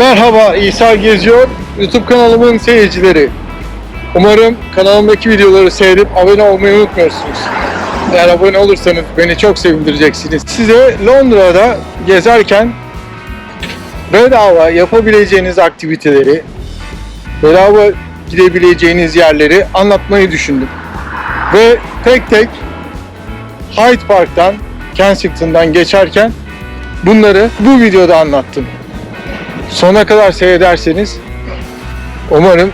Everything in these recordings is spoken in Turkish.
Merhaba İsa Geziyor YouTube kanalımın seyircileri. Umarım kanalımdaki videoları seyredip abone olmayı unutmuyorsunuz. Eğer abone olursanız beni çok sevindireceksiniz. Size Londra'da gezerken bedava yapabileceğiniz aktiviteleri, bedava gidebileceğiniz yerleri anlatmayı düşündüm. Ve tek tek Hyde Park'tan, Kensington'dan geçerken bunları bu videoda anlattım. Sona kadar seyrederseniz umarım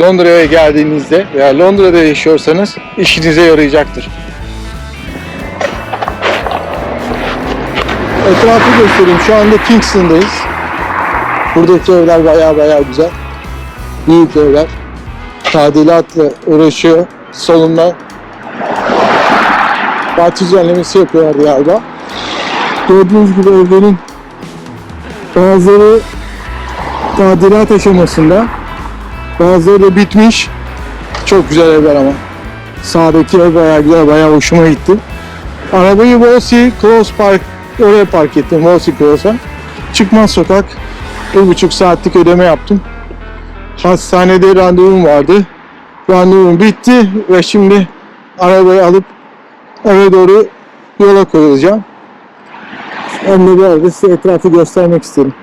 Londra'ya geldiğinizde veya Londra'da yaşıyorsanız işinize yarayacaktır. Etrafı göstereyim. Şu anda Kingston'dayız. Buradaki evler baya baya güzel. Büyük evler. Tadilatla uğraşıyor. Solundan bahçe düzenlemesi yapıyorlar galiba. Gördüğünüz gibi evlerin bazıları tadilat aşamasında bazıları bitmiş. Çok güzel evler ama. Sağdaki ev bayağı güzel, bayağı hoşuma gitti. Arabayı Wolsey Close Park, oraya park ettim Wolsey Close'a. Çıkmaz sokak, bir buçuk saatlik ödeme yaptım. Hastanede randevum vardı. Randevum bitti ve şimdi arabayı alıp eve doğru yola koyulacağım. Bu arada size etrafı göstermek istedim.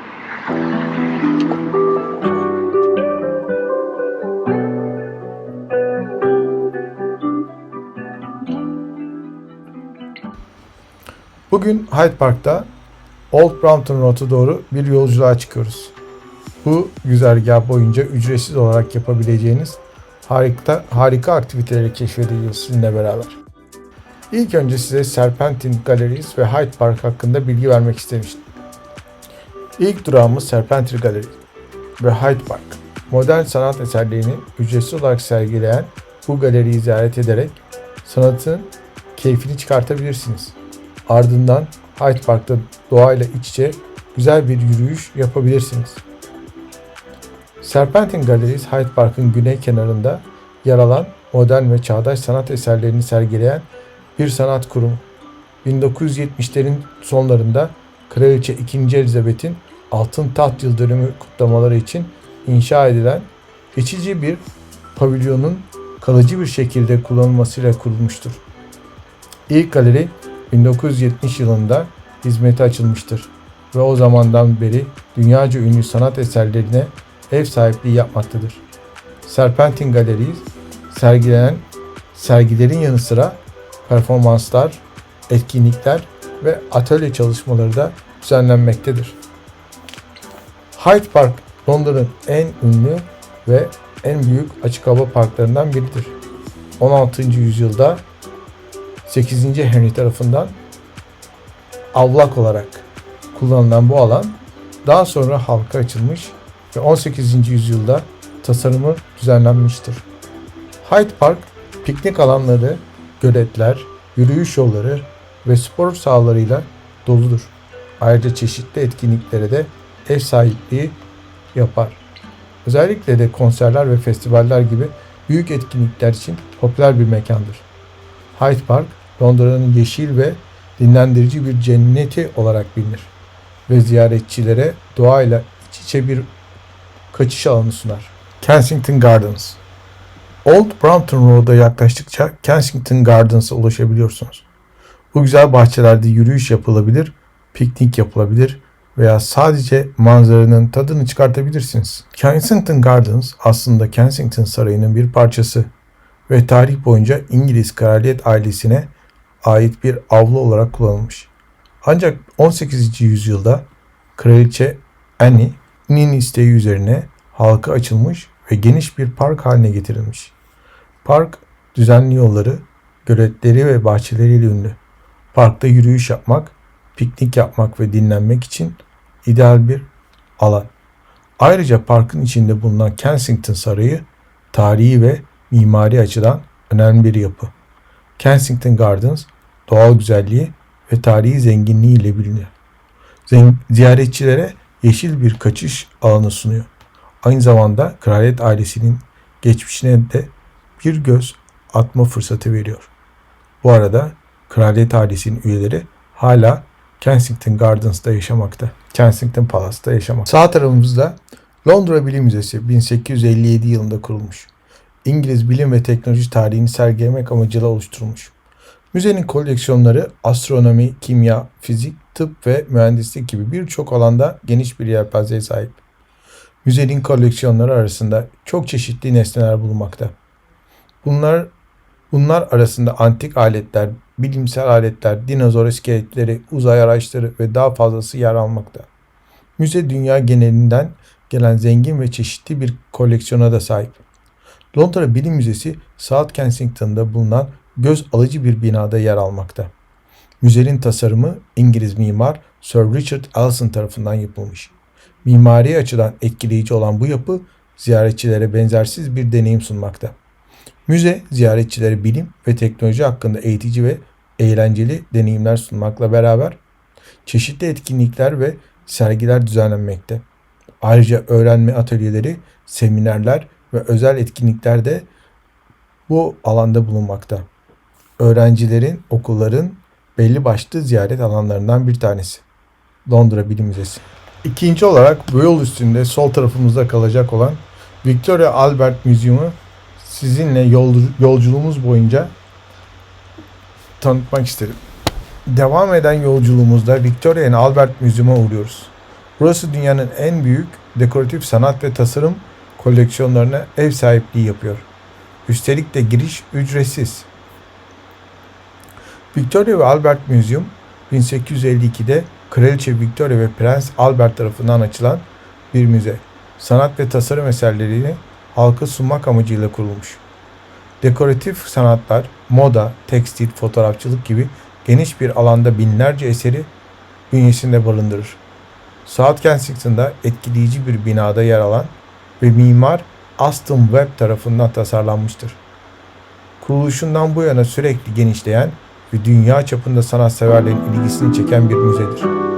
Bugün Hyde Park'ta Old Brompton Road'a doğru bir yolculuğa çıkıyoruz. Bu güzergah boyunca ücretsiz olarak yapabileceğiniz harika, harika aktiviteleri keşfedeceğiz sizinle beraber. İlk önce size Serpentine Galleries ve Hyde Park hakkında bilgi vermek istemiştim. İlk durağımız Serpentine Gallery ve Hyde Park. Modern sanat eserlerini ücretsiz olarak sergileyen bu galeriyi ziyaret ederek sanatın keyfini çıkartabilirsiniz. Ardından Hyde Park'ta doğayla iç içe güzel bir yürüyüş yapabilirsiniz. Serpentine Galleries Hyde Park'ın güney kenarında yer alan modern ve çağdaş sanat eserlerini sergileyen bir sanat kurumu. 1970'lerin sonlarında Kraliçe 2. Elizabeth'in Altın Taht Yıl kutlamaları için inşa edilen geçici bir pavilyonun kalıcı bir şekilde kullanılmasıyla kurulmuştur. İlk galeri 1970 yılında hizmete açılmıştır ve o zamandan beri dünyaca ünlü sanat eserlerine ev sahipliği yapmaktadır. Serpentine Galleries sergilenen sergilerin yanı sıra performanslar, etkinlikler ve atölye çalışmaları da düzenlenmektedir. Hyde Park Londra'nın en ünlü ve en büyük açık hava parklarından biridir. 16. yüzyılda 8. Henry tarafından avlak olarak kullanılan bu alan daha sonra halka açılmış ve 18. yüzyılda tasarımı düzenlenmiştir. Hyde Park piknik alanları, göletler, yürüyüş yolları ve spor sahalarıyla doludur. Ayrıca çeşitli etkinliklere de ev sahipliği yapar. Özellikle de konserler ve festivaller gibi büyük etkinlikler için popüler bir mekandır. Hyde Park, Londra'nın yeşil ve dinlendirici bir cenneti olarak bilinir ve ziyaretçilere doğayla iç içe bir kaçış alanı sunar. Kensington Gardens Old Brompton Road'a yaklaştıkça Kensington Gardens'a ulaşabiliyorsunuz. Bu güzel bahçelerde yürüyüş yapılabilir, piknik yapılabilir veya sadece manzaranın tadını çıkartabilirsiniz. Kensington Gardens aslında Kensington Sarayı'nın bir parçası ve tarih boyunca İngiliz kraliyet ailesine ait bir avlu olarak kullanılmış. Ancak 18. yüzyılda Kraliçe Anne'nin isteği üzerine halka açılmış ve geniş bir park haline getirilmiş. Park düzenli yolları, göletleri ve bahçeleriyle ünlü. Parkta yürüyüş yapmak, piknik yapmak ve dinlenmek için ideal bir alan. Ayrıca parkın içinde bulunan Kensington Sarayı tarihi ve mimari açıdan önemli bir yapı. Kensington Gardens doğal güzelliği ve tarihi zenginliği ile bilinir. Ziyaretçilere yeşil bir kaçış alanı sunuyor. Aynı zamanda kraliyet ailesinin geçmişine de bir göz atma fırsatı veriyor. Bu arada kraliyet ailesinin üyeleri hala Kensington Gardens'ta yaşamakta. Kensington Palace'ta yaşamakta. Sağ tarafımızda Londra Bilim Müzesi 1857 yılında kurulmuş. İngiliz bilim ve teknoloji tarihini sergilemek amacıyla oluşturulmuş. Müzenin koleksiyonları astronomi, kimya, fizik, tıp ve mühendislik gibi birçok alanda geniş bir yelpazeye sahip. Müzenin koleksiyonları arasında çok çeşitli nesneler bulunmakta. Bunlar bunlar arasında antik aletler, bilimsel aletler, dinozor iskeletleri, uzay araçları ve daha fazlası yer almakta. Müze dünya genelinden gelen zengin ve çeşitli bir koleksiyona da sahip. Londra Bilim Müzesi South Kensington'da bulunan göz alıcı bir binada yer almakta. Müzenin tasarımı İngiliz mimar Sir Richard Ellison tarafından yapılmış. Mimari açıdan etkileyici olan bu yapı ziyaretçilere benzersiz bir deneyim sunmakta. Müze ziyaretçilere bilim ve teknoloji hakkında eğitici ve eğlenceli deneyimler sunmakla beraber çeşitli etkinlikler ve sergiler düzenlenmekte. Ayrıca öğrenme atölyeleri, seminerler ve özel etkinlikler de bu alanda bulunmakta. Öğrencilerin, okulların belli başlı ziyaret alanlarından bir tanesi. Londra Bilim Müzesi. İkinci olarak bu yol üstünde sol tarafımızda kalacak olan Victoria Albert Müzeyumu sizinle yol, yolculuğumuz boyunca tanıtmak isterim. Devam eden yolculuğumuzda Victoria and Albert Müzeyumu uğruyoruz. Burası dünyanın en büyük dekoratif sanat ve tasarım koleksiyonlarına ev sahipliği yapıyor. Üstelik de giriş ücretsiz. Victoria ve Albert Museum 1852'de Kraliçe Victoria ve Prens Albert tarafından açılan bir müze. Sanat ve tasarım eserlerini halka sunmak amacıyla kurulmuş. Dekoratif sanatlar, moda, tekstil, fotoğrafçılık gibi geniş bir alanda binlerce eseri bünyesinde barındırır. South Kensington'da etkileyici bir binada yer alan ve mimar Aston Webb tarafından tasarlanmıştır. Kuruluşundan bu yana sürekli genişleyen ve dünya çapında sanatseverlerin ilgisini çeken bir müzedir.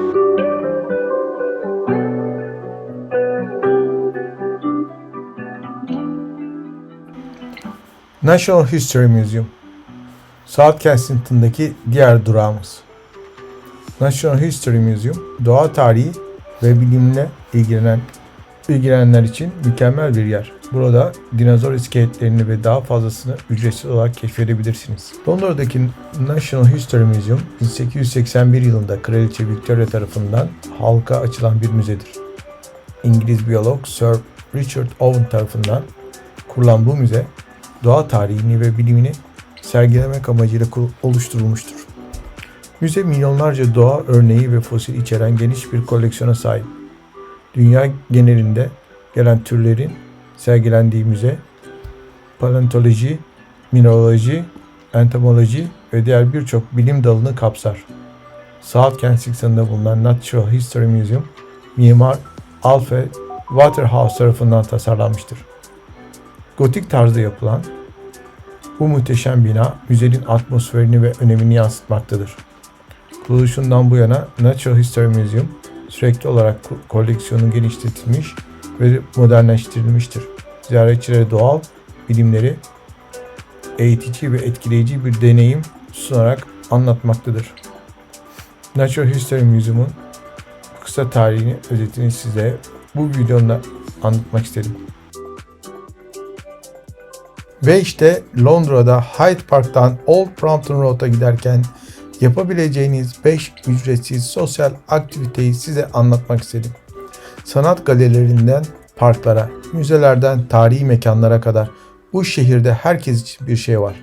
National History Museum South Kensington'daki diğer durağımız. National History Museum, doğa tarihi ve bilimle ilgilenen ilgilenenler için mükemmel bir yer. Burada dinozor iskeletlerini ve daha fazlasını ücretsiz olarak keşfedebilirsiniz. Londra'daki National History Museum 1881 yılında Kraliçe Victoria tarafından halka açılan bir müzedir. İngiliz biyolog Sir Richard Owen tarafından kurulan bu müze doğa tarihini ve bilimini sergilemek amacıyla oluşturulmuştur. Müze milyonlarca doğa örneği ve fosil içeren geniş bir koleksiyona sahip. Dünya genelinde gelen türlerin sergilendiği müze, paleontoloji, mineraloji, entomoloji ve diğer birçok bilim dalını kapsar. South Kensington'da bulunan Natural History Museum, mimar Alfred Waterhouse tarafından tasarlanmıştır. Gotik tarzda yapılan bu muhteşem bina müzenin atmosferini ve önemini yansıtmaktadır. Kuruluşundan bu yana Natural History Museum sürekli olarak koleksiyonu genişletilmiş ve modernleştirilmiştir. Ziyaretçilere doğal bilimleri eğitici ve etkileyici bir deneyim sunarak anlatmaktadır. Natural History Museum'un kısa tarihini, özetini size bu videomda anlatmak istedim. Ve işte Londra'da Hyde Park'tan Old Brompton Road'a giderken yapabileceğiniz 5 ücretsiz sosyal aktiviteyi size anlatmak istedim. Sanat galerilerinden parklara, müzelerden tarihi mekanlara kadar bu şehirde herkes için bir şey var.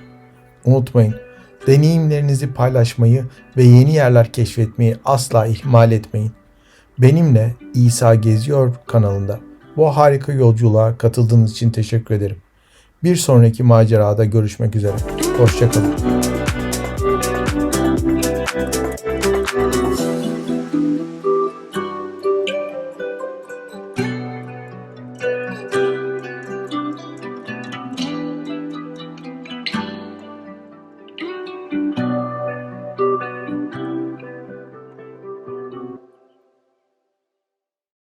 Unutmayın, deneyimlerinizi paylaşmayı ve yeni yerler keşfetmeyi asla ihmal etmeyin. Benimle İsa Geziyor kanalında bu harika yolculuğa katıldığınız için teşekkür ederim. Bir sonraki macerada görüşmek üzere. Hoşçakalın.